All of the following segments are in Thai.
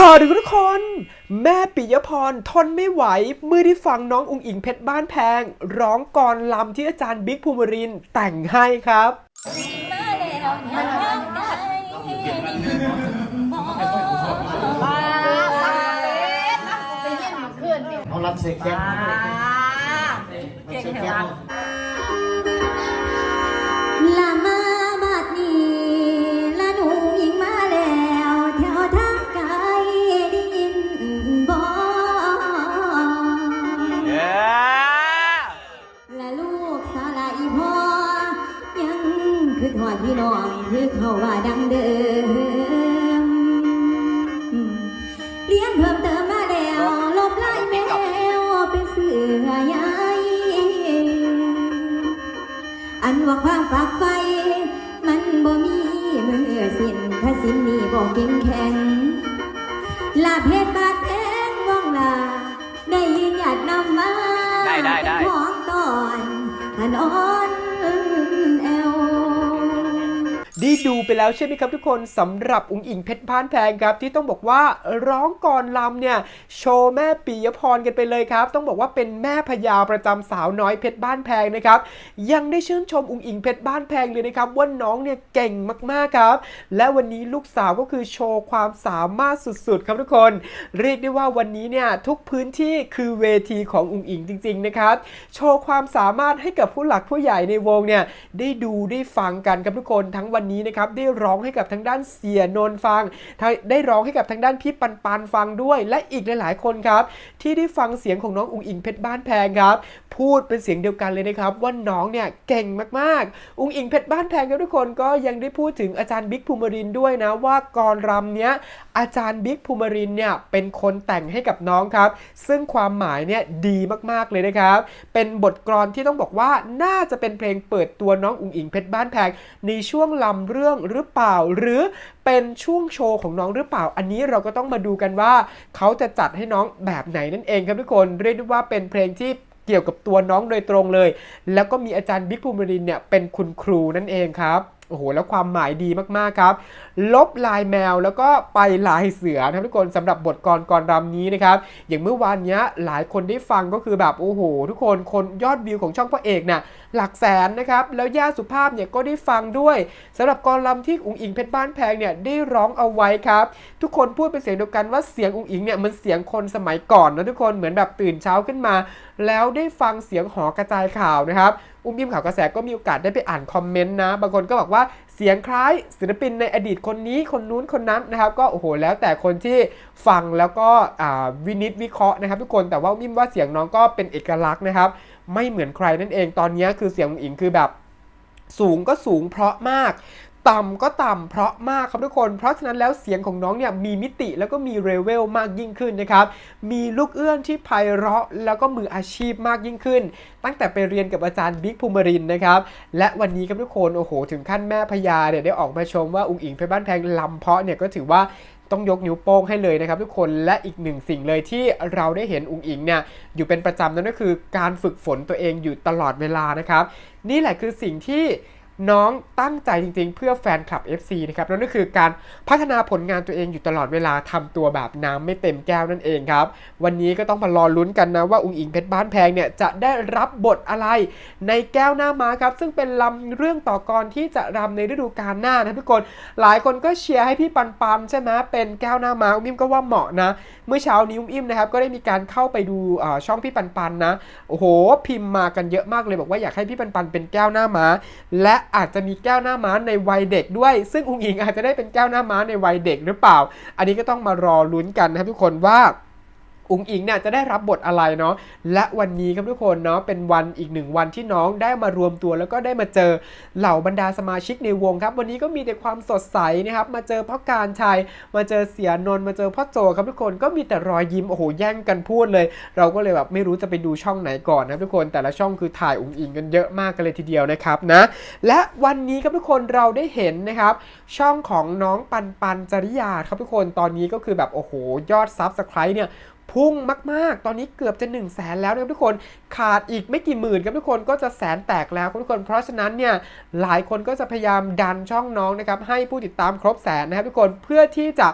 ข่าวดีทุกคน แม่ปิยพรทนไม่ไหว เมื่อได้ฟังน้องอุงอิงเพชรบ้านแพง ร้องกรลำที่อาจารย์บิ๊กภูมิรินทร์แต่งให้ครับมาแล้วยังร่างกายมองเอารับเซ็กแค่เก่งเหรอล คือเขาว่าดังเดิม เรียนเพิ่มเติมมาแล้วลบลายแมวเป็นเสือใหญ่อันว่าความฝากไฟ มันบ่มีมือสิ้นถ้าสิ้นนี้บ่เก่งแข็งลาเพชรบาดเอ็นว่องลา ได้ยินหยาดนำมาได้ได้ได้เป็นของตอนถนอนแอว ได้ดูไปแล้วใช่ไหมครับทุกคนสำหรับอุงอิงเพชรบ้านแพงครับ ที่ต้องบอกว่าร้องก่อนลำเนี่ย โชว์แม่ปิยพรกันไปเลยครับ ต้องบอกว่าเป็นแม่พญาประจำสาวน้อยเพชรบ้านแพงนะครับ ยังได้ชื่นชมอุงอิงเพชรบ้านแพงเลยนะครับว่าน้องเนี่ยเก่งมากๆครับ และวันนี้ลูกสาวก็คือโชว์ความสามารถสุดๆ ครับทุกคน เรียกได้ว่าวันนี้เนี่ยทุกพื้นที่คือเวทีของอุงอิงจริง ๆนะครับ โชว์ความสามารถให้กับผู้หลักผู้ใหญ่ในวงเนี่ยได้ดูได้ฟังกันครับทุกคนทั้งวันนี้นะครับได้ร้องให้กับทางด้านเสียนนฟัง ได้ร้องให้กับทางด้านพี่ปันปันฟังด้วย และอีกหลาย ๆ คนครับ ที่ได้ฟังเสียงของน้องอุงอิงเพชรบ้านแพงครับ พูดเป็นเสียงเดียวกันเลยนะครับ ว่าน้องเนี่ยเก่งมากๆ อุงอิงเพชรบ้านแพงครับทุกคนก็ยังได้พูดถึงอาจารย์บิ๊กภูมิรินด้วยนะว่ากรรำเนี้ยอาจารย์บิ๊กภูมิรินเนี่ยเป็นคนแต่งให้กับน้องครับ ซึ่งความหมายเนี่ยดีมากๆเลยนะครับ เป็นบทกลอนที่ต้องบอกว่าน่าจะเป็นเพลงเปิดตัวน้องอุงอิงเพชรบ้านแพงในช่วงลำเรื่องหรือเปล่า หรือเป็นช่วงโชว์ของน้องหรือเปล่า อันนี้เราก็ต้องมาดูกันว่า เขาจะจัดให้น้องแบบไหนนั่นเองครับทุกคนเรียกได้ว่าเป็นเพลงที่เกี่ยวกับตัวน้องโดยตรงเลย แล้วก็มีอาจารย์บิ๊กภูมิรินเนี่ยเป็นคุณครูนั่นเองครับ โอ้โห แล้วความหมายดีมาก ๆ ครับ ลบลายแมวแล้วก็ไปลายเสือนะครับทุกคนสำหรับบทกรกรรำนี้นะครับ อย่างเมื่อวานเนี้ยหลายคนได้ฟังก็คือแบบ โอ้โห ทุกคนคนยอดวิวของช่องพระเอกน่ะหลักแสนนะครับ แล้วย่าสุภาพเนี่ยก็ได้ฟังด้วยสำหรับกรลำที่อุ๋งอิงเพชรบ้านแพงเนี่ยได้ร้องเอาไว้ครับ ทุกคนพูดเป็นเสียงเดียวกันว่าเสียงอุ๋งอิงเนี่ยมันเสียงคนสมัยก่อนนะทุกคนเหมือนแบบตื่นเช้าขึ้นมา แล้วได้ฟังเสียงหอกระจายข่าวนะครับ อุ้มยิ้มข่าวกระแสก็มีโอกาสได้ไปอ่านคอมเมนต์นะ บางคนก็บอกว่าเสียงคล้ายศิลปินในอดีตคนนี้คนนู้นคนนั้นนะครับ ก็โอ้โหแล้วแต่คนที่ฟังแล้วก็วินิจวิเคราะห์นะครับ ทุกคนแต่ว่าอุ้มยิ้มว่าเสียงน้องก็เป็นเอกลักษณ์นะครับ ไม่เหมือนใครนั่นเองตอนนี้คือเสียงของอิงคือแบบสูงก็สูงเพราะมาก ต่ำก็ต่ำเพราะมากครับทุกคน เพราะฉะนั้นแล้วเสียงของน้องเนี่ยมีมิติแล้วก็มีเรเวลมากยิ่งขึ้นนะครับ มีลูกเอื้อนที่ไพเราะแล้วก็มืออาชีพมากยิ่งขึ้น ตั้งแต่ไปเรียนกับอาจารย์บิ๊กภูมิรินนะครับ และวันนี้ครับทุกคน โอ้โห ถึงขั้นแม่พญาเนี่ยได้ออกมาชมว่าอุ๋งอิงเพชรบ้านแพงลำเพาะเนี่ยก็ถือว่าต้องยกนิ้วโป้งให้เลยนะครับทุกคนและอีกหนึ่งสิ่งเลยที่เราได้เห็นอุงอิงเนี่ยอยู่เป็นประจำนั่นก็คือการฝึกฝนตัวเองอยู่ตลอดเวลานะครับ นี่แหละคือสิ่งที่ น้องตั้งใจจริงๆ เพื่อแฟนคลับ FC นะครับนั่นก็คือการพัฒนาผลงานตัวเองอยู่ตลอดเวลาทำตัวแบบน้ำไม่เต็มแก้วนั่นเองครับ วันนี้ก็ต้องมารอลุ้นกันนะว่า อุงอิงเพชรบ้านแพงเนี่ยจะได้รับบทอะไรในแก้วหน้าม้าครับ ซึ่งเป็นลำเรื่องต่อกรที่จะรำในฤดูกาลหน้านะทุกคน หลายคนก็เชียร์ให้พี่ปันปันใช่ไหมเป็นแก้วหน้าม้าอุ้มอิ่มก็ว่าเหมาะนะ เมื่อเช้านี้อุ้มอิ่มนะครับก็ได้มีการเข้าไปดูอ่อช่องพี่ปันปันนะโอ้โห พิมพ์มากันเยอะมากเลยบอกว่าอยากให้พี่ปันปันเป็นแก้วหน้าม้าและอาจจะมีแก้วหน้าม้าในวัยเด็กด้วย ซึ่งอุงอิงอาจจะได้เป็นแก้วหน้าม้าในวัยเด็กหรือเปล่า อันนี้ก็ต้องมารอลุ้นกันนะครับทุกคนว่า อุงอิงเนี่ยจะได้รับบทอะไรเนาะและวันนี้ครับทุกคนเนาะเป็นวันอีกหนึ่งวันที่น้องได้มารวมตัวแล้วก็ได้มาเจอเหล่าบรรดาสมาชิกในวงครับ วันนี้ก็มีแต่ความสดใสนะครับมาเจอพ่อการชัยมาเจอเสียนนท์มาเจอพ่อโจครับทุกคนก็มีแต่รอยยิ้มโอ้โหแย่งกันพูดเลย เราก็เลยแบบไม่รู้จะไปดูช่องไหนก่อนนะทุกคนแต่ละช่องคือถ่ายอุงอิงกันเยอะมากกันเลยทีเดียวนะครับนะและวันนี้ครับทุกคนเราได้เห็นนะครับช่องของน้องปันปันจริยาครับทุกคนตอนนี้ก็คือแบบโอ้โหยอดซับสไครต์เนี่ย พุ่งมาก ๆ ตอนนี้เกือบจะ1 0 0 0 0แสนแล้วนะครับทุกคน ขาดอีกไม่กี่หมื่นครับทุกคนก็จะแสนแตกแล้วทุกคน เพราะฉะนั้นเนี่ยหลายคนก็จะพยายามดันช่องน้องนะครับให้ผู้ติดตามครบแสนนะครับทุกคนเพื่อที่จะ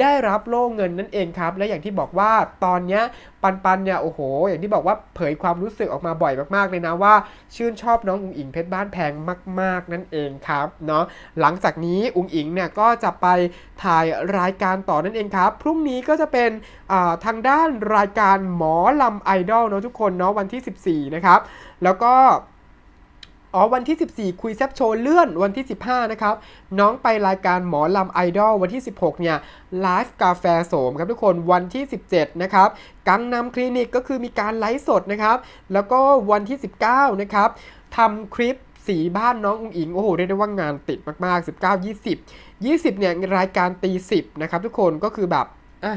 ได้รับโล่เงินนั่นเองครับ และอย่างที่บอกว่าตอนเนี้ยปันปันเนี่ยโอ้โห อย่างที่บอกว่าเผยความรู้สึกออกมาบ่อยมากๆเลยนะว่า ชื่นชอบน้องอุ๋งอิงเพชรบ้านแพงมาก ๆ นั่นเองครับเนาะหลังจากนี้อุ๋งอิงเนี่ยก็จะไปถ่ายรายการต่อนั่นเองครับพรุ่งนี้ก็จะเป็นทางด้านรายการหมอลำไอดอลเนาะทุกคนเนาะวันที่ 14 นะครับ แล้วก็ อ๋อวันที่ 14 คุยแซบโชว์เลื่อนวันที่ 15 นะครับ น้องไปรายการหมอลำไอดอลวันที่ 16 เนี่ยไลฟ์กาแฟโสมครับทุกคนวันที่ 17 นะครับกังนำคลินิกก็คือมีการไลฟ์สดนะครับ แล้วก็วันที่ 19 นะครับทำคลิปสีบ้านน้องอุ๋งอิง โอ้โหเรียกได้ว่างานติดมากๆ 19 20 20 เนี่ยรายการตี 10 นะครับทุกคนก็คือแบบอะ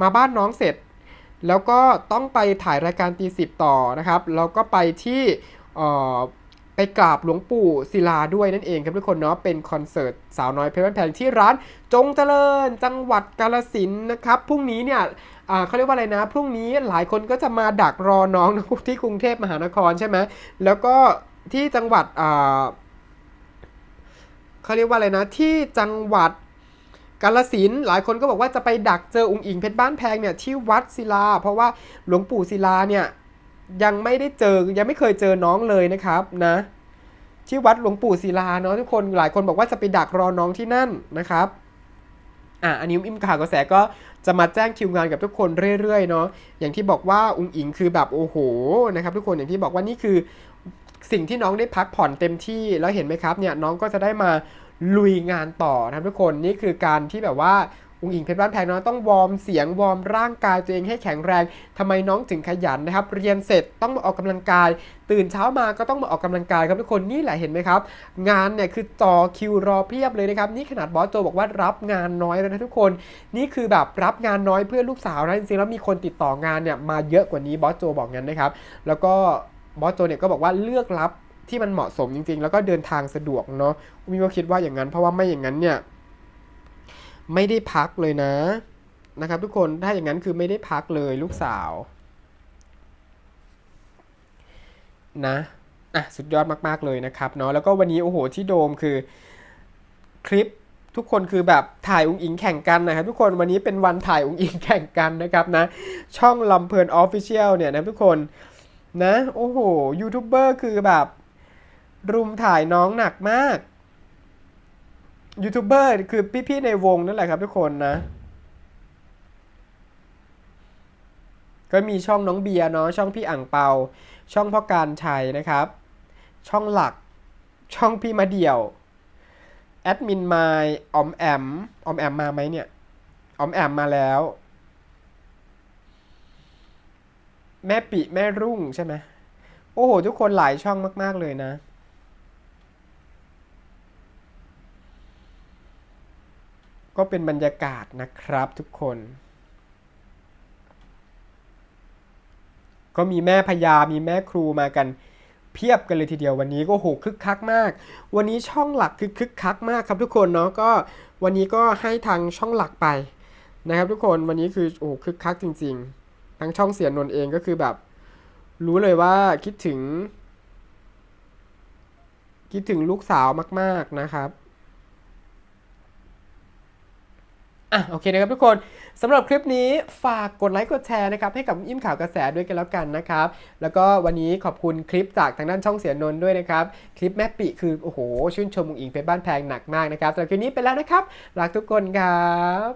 มาบ้านน้องเสร็จ แล้วก็ต้องไปถ่ายรายการตีสิบต่อนะครับแล้วก็ไปที่เอ่อ กราบหลวงปู่ศิลาด้วยนั่นเองครับทุกคนเนาะเป็นคอนเสิร์ตสาวน้อยเพชรบ้านแพงที่ร้านจงเจริญจังหวัดกาลสินนะครับพรุ่งนี้เนี่ยเขาเรียกว่าอะไรนะ พรุ่งนี้หลายคนก็จะมาดักรอน้องที่กรุงเทพมหานครใช่ไหมแล้วก็ที่จังหวัดเขาเรียกว่าอะไรนะที่จังหวัดกาลสินหลายคนก็บอกว่าจะไปดักเจอองค์อิงเพชรบ้านแพงเนี่ยที่วัดศิลา เพราะว่าหลวงปู่ศิลาเนี่ย ยังไม่ได้เจอยังไม่เคยเจอน้องเลยนะครับนะที่วัดหลวงปู่ศิลาเนาะทุกคนหลายคนบอกว่าจะไปดักรอน้องที่นั่นนะครับอะอันนี้อิมข่าวกระแสก็จะมาแจ้งคิวงานกับทุกคนเรื่อยๆเนาะอย่างที่บอกว่าองค์อิงคือแบบโอ้โหนะครับทุกคนอย่างที่บอกว่านี่คือสิ่งที่น้องได้พักผ่อนเต็มที่แล้วเห็นไหมครับเนี่ยน้องก็จะได้มาลุยงานต่อนะทุกคนนี่คือการที่แบบว่า องค์อิงเพชรบ้านแพงเนาะต้องวอร์มเสียงวอร์มร่างกายตัวเองให้แข็งแรงทำไมน้องถึงขยันนะครับ เรียนเสร็จต้องมาออกกำลังกาย ตื่นเช้ามาก็ต้องมาออกกำลังกายครับทุกคนนี่แหละเห็นไหมครับ งานเนี่ยคือจอคิวรอเพียบเลยนะครับนี่ขนาดบอสโจบอกว่ารับงานน้อยแล้วนะทุกคน นี่คือแบบรับงานน้อยเพื่อลูกสาวนะจริงๆแล้วมีคนติดต่องานเนี่ยมาเยอะกว่านี้บอสโจบอกงั้นนะครับ แล้วก็บอสโจเนี่ยก็บอกว่าเลือกรับที่มันเหมาะสมจริง ๆ แล้วก็เดินทางสะดวกเนาะมีก็คิดว่าอย่างนั้นเพราะว่าไม่อย่างนั้นเนี่ย ไม่ได้พักเลยนะนะครับ ทุกคนถ้าอย่างนั้นคือไม่ได้พักเลยลูกสาวนะอะสุดยอดมาก ๆ เลยนะครับเนาะแล้วก็วันนี้โอ้โหที่โดมคือคลิปทุกคนคือแบบถ่ายอุ้งอิงแข่งกันนะครับทุกคนวันนี้เป็นวันถ่ายอุ้งอิงแข่งกันนะครับนะช่องลำเพลินออฟฟิเชียลเนี่ยนะทุกคนนะโอ้โหยูทูบเบอร์คือแบบ รุมถ่ายน้องหนักมาก ยูทูบเบอร์คือพี่ๆในวงนั่นแหละครับทุกคนนะ ก็มีช่องน้องเบียร์เนาะช่องพี่อ่างเปา ช่องพ่อการชัยนะครับ ช่องหลักช่องพี่มาเดี่ยวแอดมินไมล์ออมแอมออมแอมมาไหมเนี่ยออมแอมมาแล้ว แม่ปิแม่รุ่งใช่ไหมโอ้โห ทุกคนหลายช่องมาก ๆ เลยนะ ก็เป็นบรรยากาศนะครับทุกคน ก็มีแม่พญามีแม่ครูมากันเพียบกันเลยทีเดียววันนี้ก็โหคึกคักมาก วันนี้ช่องหลักคือคึกคักมากครับทุกคนเนาะก็วันนี้ก็ให้ทางช่องหลักไปนะครับทุกคนวันนี้คือโอ้คึกคักจริง ๆ ทั้งช่องเสียนนเองก็คือแบบ รู้เลยว่าคิดถึง คิดถึงลูกสาวมาก ๆนะครับ อะโอเคนะครับทุกคนสำหรับคลิปนี้ฝากกดไลค์กดแชร์นะครับให้กับอิ่มข่าวกระแสด้วยกันแล้วกันนะครับ แล้วก็วันนี้ขอบคุณคลิปจากทางด้านช่องเสียนนท์ด้วยนะครับ คลิปแม่ปิคือ โอ้โห ชื่นชมมุงอิงเพชรบ้านแพงหนักมากนะครับสำหรับคลิปนี้ไปแล้วนะครับ รักทุกคนครับ